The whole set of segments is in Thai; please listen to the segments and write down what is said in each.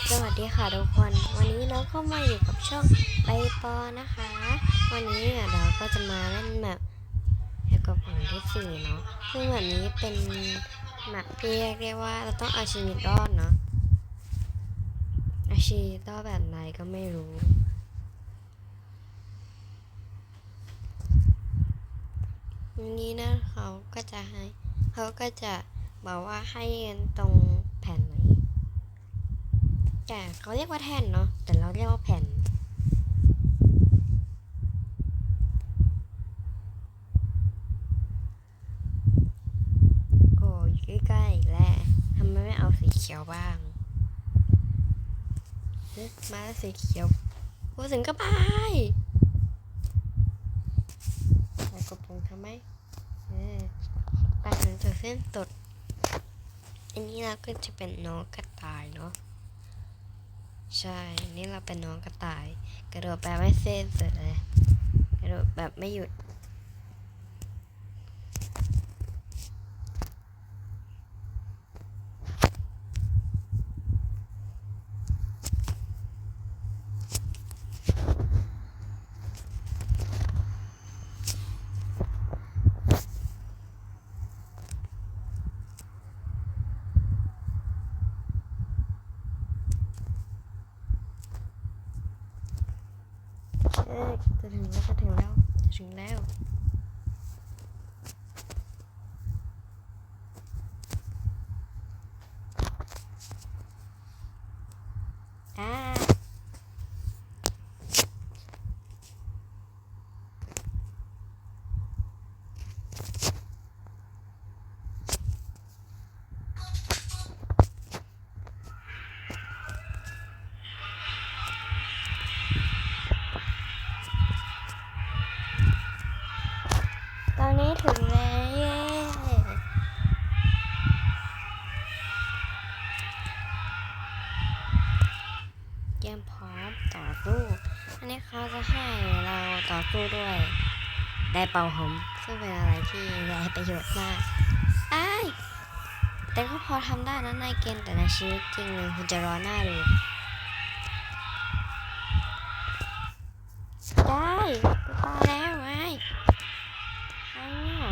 สวัสดีค่ะทุกคน วันนี้เราก็มาอยู่กับช่องใบปอนะคะ วันนี้เราก็จะมาเล่นแมปแฮกกับผมที่สี่เนาะซึ่งแบบนี้เป็นแมปที่เรียกได้ว่าเราต้องเอาชีวิตรอดเนาะเอาชีวิตรอดแบบไหนก็ไม่รู้วันนี้นะเขาก็จะให้เขาก็จะบอกว่าให้เรียนตรงแผ่นไหน แต่เขาเรียกว่าแท่นเนาะแต่เราเรียกว่าแผ่น โอ้ยใกล้ๆอีกแล้วทำไมไม่เอาสีเขียวบ้างมาแล้วสีเขียวโอ้ถึงก็ไปไปกดปุ่มทำไมไปถึงจุดเส้นสุดอันนี้เราก็จะเป็นน้องกระต่ายเนาะ ใช่ นี่เราเป็นน้องกระต่าย กระโดดแบบไม่เส้นสุดเลยกระโดดแบบไม่หยุด แล้วจะถึงแล้วจะถึงแล้ว อ่า ตอนนี้ ถึงแล้วเย้เตรียมพร้อมต่อสู้อันนี้เขาจะให้เราต่อสู้ด้วยได้เป่าหอมซึ่งเป็นอะไรที่ได้ประโยชน์มากอ้แต่ก็พอทำได้นะในเกมแต่ในชีวิตจริงเลยคุณจะรอหน้าดูได้กูตายแล้วไง ไอ้เนี่ย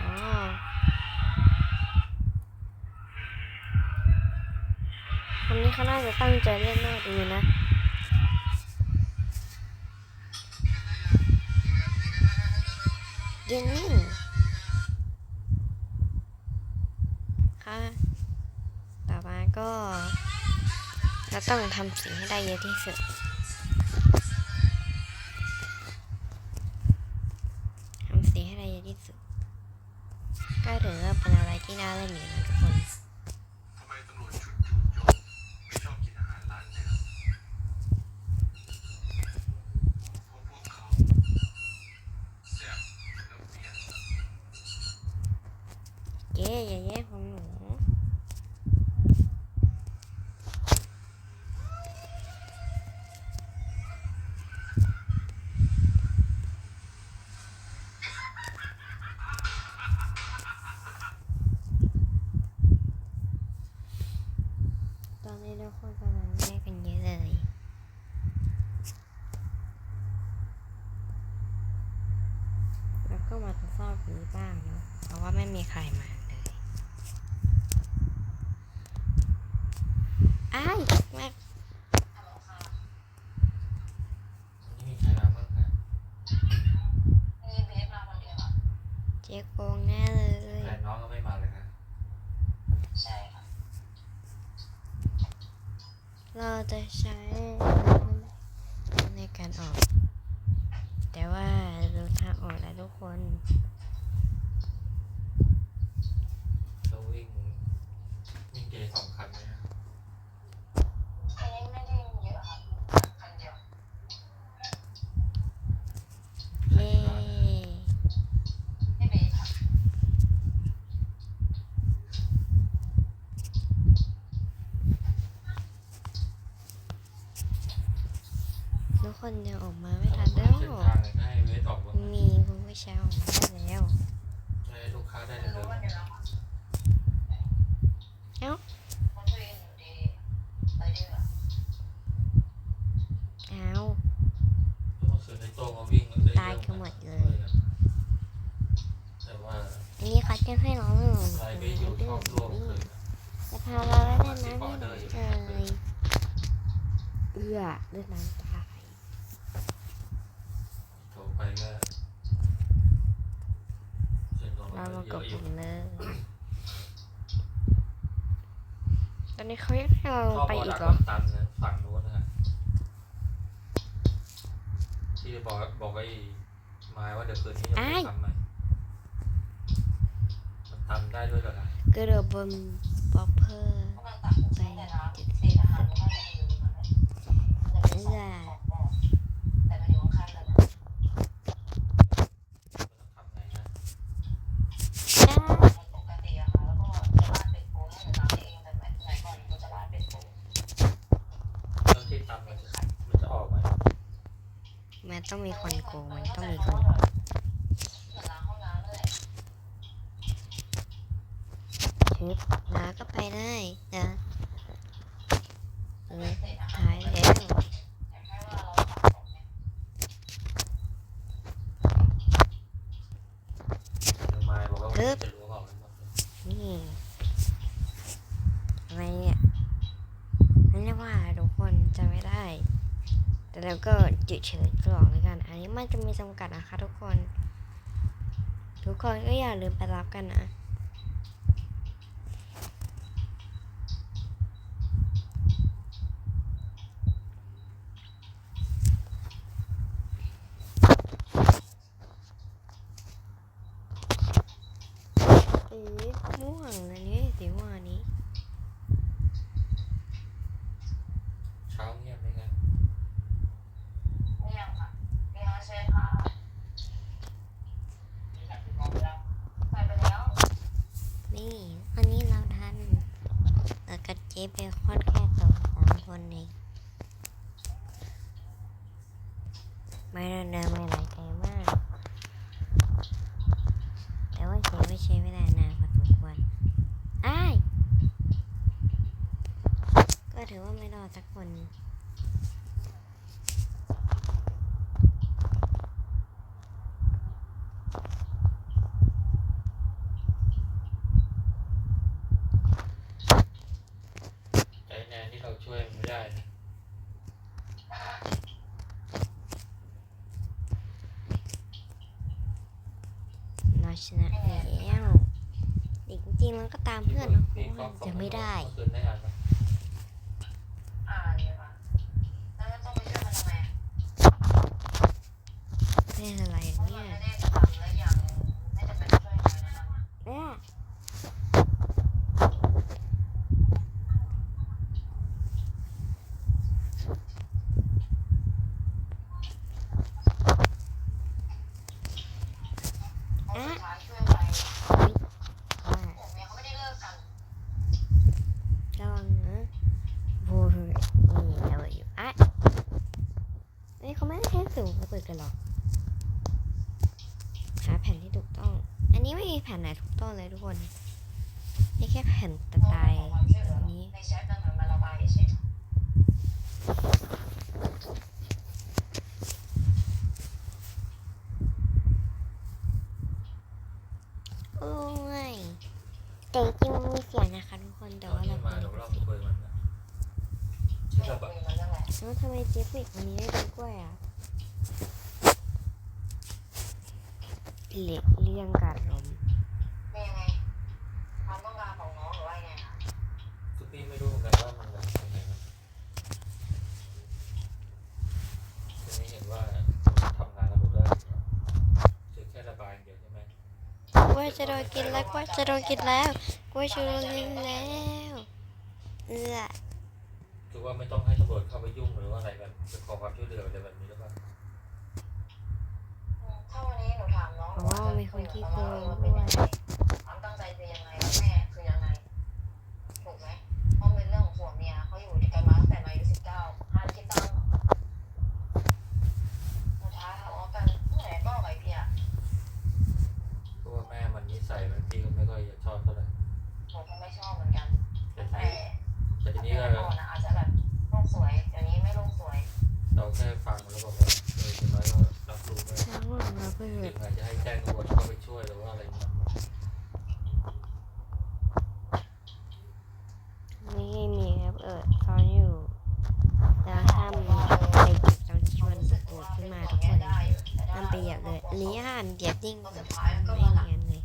อ๋อคนนี้ เขาน่าจะตั้งใจเล่นมากดูนะเย็นนิ่งค่ะต่อมาก็เราต้องทำสีให้ได้เยอะที่สุดทำสีให้ได้เยอะที่สุดก็ถือว่าเป็นอะไรที่น่าเล่นอยู่นะทุกคน ทำไมตำรวจชุดจู่โจมไม่ชอบกินอาหารร้านเลยครับเพราะพวกเขาแซ่บแล้วเปลี่ยน เย้เย้เย้ของหนูตอนนี้ทุกคนกำลังแยกกันเยอะเลยแล้วก็มาทดสอบนี้บ้างเนาะเพราะว่าไม่มีใครมาเลย อ้ายมานี่มีใครมาบ้างครับมีเบสมาคนเดียวเจ๊โกงแน่เลยแต่น้องก็ไม่มาเลยครับใช่ค่ะเราจะใช้ในการออก แต่ว่าดูทางออกแล้วทุกคนต้องวิ่งวิ่งเกย์สองคันไหมครับ คนยังออกมาไม่ทันแล้วมีคุณผู้ชาออกมาแล้วลูกค้าได้เลยเอ้าเอาตายกันหมดเลยอันนี้เขาจะให้เราเรื่องจะพาเราไปเล่นน้ำเลยเอือเล่นน้ำ มากับผมเลยตอนนี้เขาอยากให้เราไปอีกเหรอตันนะฝั่งนู้นนะฮะที่บอกบอกไอ้ไม้ว่าเดี๋ยวคืนนี้จะไปทำใหมมันทำได้ด้วยเหรอครับกระโดดบนบล็อกเพอร์กำลังตักใช้แต่มได้จะอยู่มันเลยมันจะเป็นสองสองบ่อแต่มันอยู่ข้างๆกันนะ มันต้องทำไงนะ ได้ ปกติอะค่ะแล้วก็จะราดเป็ดโป้ให้หนูน้ำเองแต่ไหนก่อนหนูจะราดเป็ดโป้ แล้วที่ทำมันจะมันจะออกไหม มันต้องมีคนโกงมันต้องมี เห ค มือน น ล้างห้องน้ำนั่นแหละ ชึ บน้าก็ไปได้นะเออเศษอาหายแล้วแต่แค่ว่าเออกเนี่ไมบอกว่ามันจะรู้เปล่ามันบอกนี่ทำไมเนี่ยนั่นเรียกว่าทุกคนจำไม่ได้ แต่เราก็จุดเฉยกล่องแล้วกัน อันนี้มันจะมีจำกัดนะคะทุกคน ทุกคนก็อย่าลืมไปรับกันนะ เอ๊ะม่วงอันนี้สีม่วงอันนี้ เช้าเงียบไหมครับ เนี่ยค่ะมีน้อยเชฟค่ะใส่ไปแล้ว นี่อันนี้เราทันแล้ว ก็เจ๊เบคอนแค่สองสามคนเองไม่ได้เดินไม่หลายไกลมาก แต่ว่าเจ๊ไม่ใช้เวลานานพอสมควรอ้ายก็ถือว่าไม่รอดสักคน ใจแนนที่เราช่วยมันไม่ได้นะ เรา ชนะแล้วจริงๆมันก็ตามเพื่อนเนอะเพราะว่าจะไม่ได้ เมื่อคืนได้อ่านไหม อ่านเลยค่ะแล้วต้องไปช่วยมันทำไม ไม่อะไร เพราะ เนี่ มัน ย ไม่ได้ทำและอย่างไม่จำเป็นต้องช่วยใครนะ แม่เพราะสุดท้ายช่วยใคร ว่า ผมเนี่ยเขาไม่ได้เลิกกัน ระวังนะบูนี่เราอยู่อะเอ้ยเขาไม่ได้ใช้สูงกระเปิดกันหรอกหาแผ่นที่ถูกต้อง อันนี้ไม่มีแผ่นไหนถูกต้องเลยทุกคน นี่แค่แผ่นตะไตขอความช่วยเหลืออันนี้ในแชทมันเหมือนมาระบายเฉยโอ้ยแต่จริงๆมันมีเสียงนะคะทุกคน แต่ตอนว่านี้เรามาเดี๋ยวเราคุยมันนะที่เราแบบคุยมันเรื่องอะไรแล้วทำไมเจฟฟิกวันนี้ไม่เป็นกล้วยอะ เละเลี่ยงการลมเป็นยังไงความต้องการของน้องหรือว่ายังไงคะทุกปีไม่รู้เหมือนกันว่ามันแบบยังไงนะทีนี้เห็นว่าทำงานระบบได้คือแค่ระบายอย่างเดียวใช่ไหมกล้วยจะโดนกินแล้วกล้วยจะโดนกินแล้วกล้วยจะโดนกินแล้วเอื้อคือว่าไม่ต้องให้ตำรวจเข้าไปยุ่งหรือว่าอะไรแบบจะขอความช่วยเหลืออะไรแบบนี้หรือเปล่า ถ้าวันนี้หนูถามน้อง เพ ราะว่ามีคนขี้โกงด้วยยังไงความตั้งใจคือยังไงแม่คือยังไงถูกไหมเพราะเป็นเรื่องของผัวเมียเขาอยู่ด้วยกันมาตั้งแต่อายุสิบเก้าห้าคิดตั้งสุดท้ายทะเลาะกันเมื่อไหร่ก็ไอ้พี่อะ เพราะว่าแม่มันนิสัยมันพี่ก็ไม่ค่อยจะชอบเท่าไหร่ หนูก็ไม่ชอบเหมือนกัน แต่ที แต่ นี้แต่ทีนี้ แต่ ก็ ก่อนนะอาจจะแบบโลกสวยเดี๋ยวนี้ไม่โลกสวย เราแค่ฟังแล้วบอกว่าเอออย่างน้อยก็รับรู้ไป ช่างว่ามาเพื่อ ถึงอาจจะให้แจ้งตำรวจเข้าไปช่วยหรือว่าอะไรเงี้ย อ ทุกคน ได้อยู่แต่ถ้า มันเปรียบเลยอั นนี้อ่านเดียดยิ่งแบบไม่เนียนเลย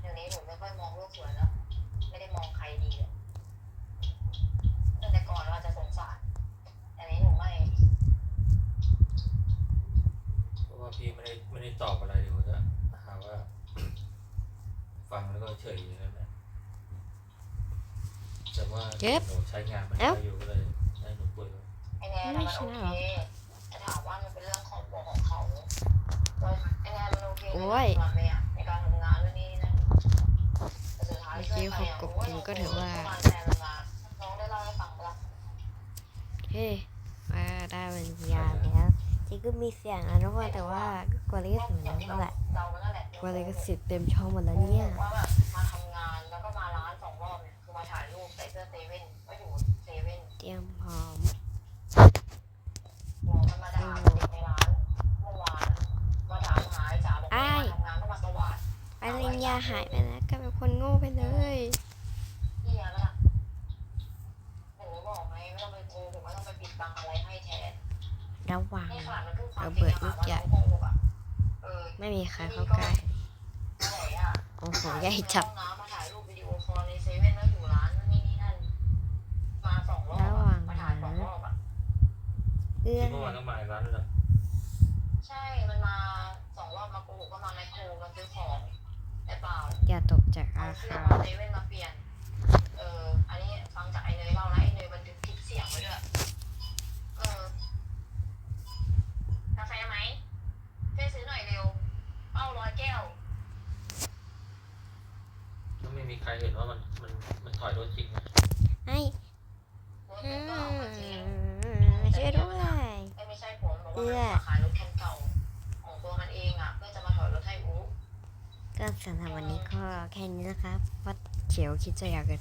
เดี๋ยวนี้หนูไม่ค่อยมองโลกสวยแล้วไม่ได้มองใครดีเลยตั้งแต่ก่อนว่าจะสงสารแต่นี้หนูไม่เพราะว่าพี่ไม่ได้ไม่ได้ตอบอะไรเดี๋ยวจะหาว่า ฟังแล้วก็เฉยอย่างนั้นนะแต่ว่าหนูใช้งานมันได้อยู่ก็เลยให้หนูคุยด้วย ไอ แนนมันโอเคแต่ถามว่ามันเป็นเรื่องของตัวของเขาแล้วไอแนนมันโอเคในการทำงานไหมอะในการทำงานเรื่องนี้นะแต่สุดท้ายเพื่อนไปอะโอ้ยประมาณแทนงานน้องได้เล่าให้ฟังปะล่ะ เฮ้ว่าได้เป็นยาแล้ว จริงก็มีเสียงนะทุกคนแต่ว่ากลัวลิขสิทธิ์นั่นแหละเดามันนั่นแหละกลัวลิขสิทธิ์เต็มช่องหมดแล้วเนี่ย ว่าแบบมาทำงานแล้วก็มาร้านสองรอบเนี่ยคือมาถ่ายรูปใส่เสื้อเซเว่นก็อยู่เซเว่น เตรียมพร้อม หัวมันมาด่าเด็กในร้านเมื่อวานมาถามหาไอ้จ๋าบอกว่ามาทำงานก็มาสวัสด ปริญญาหายไปแล้วกลายเป็นคนโง่ไปเลยนี่ไงล่ะหนูบอกไงไม่ต้องไปโกหกไม่ต้องไปปิดบังอะไรให้แทนระวังนี่ขนาดมันพูดความจริงอะค่ะว่าหนูโกหกอะเออไม่มีใครเข้าใกล้ไหนอะโอ้โหใหญ่จับห้องน้ำมาถ่ายรูปวิดีโอคอลในเซเว่นแล้วอยู่ร้านนี่นี่นั่นมาสองรอบระวัอะงมาถ่ายสองรอบอะเอื้อที่เมื่อวานก็มาอีกร้านด้วยนะใช่ มันมาสองรอบมาโกหกก็มาแมคโครมาซื้อของแต่เปล่า อย่าตกจากเอาอาเสื้อคามาเซเว่นมาเปลี่ยนเอออันนี้ฟังจากไอ้เนยเล่านะไอ้เนยมันถึงคลิปเสียงไว้ด้วยเออกาแฟไหมช่วยซื้อหน่อยเร็วเป้าร้อยแก้วแล้วไม่มีใครเห็นว่ามันมันมันถอยรถจริงนะให้ รถ อื มันก็ออกมาจริง มช่วยด้วย ไม่ไม่ใช่ผมบอกว่ามันมาขายรถคันเก่า ของตัวมันเองอะ เพื่อจะมาถอยรถให้อู ก็ สำหรับวันนี้ก็แค่นี้นะครับเพราะเขียวคิดจะอยากเกิน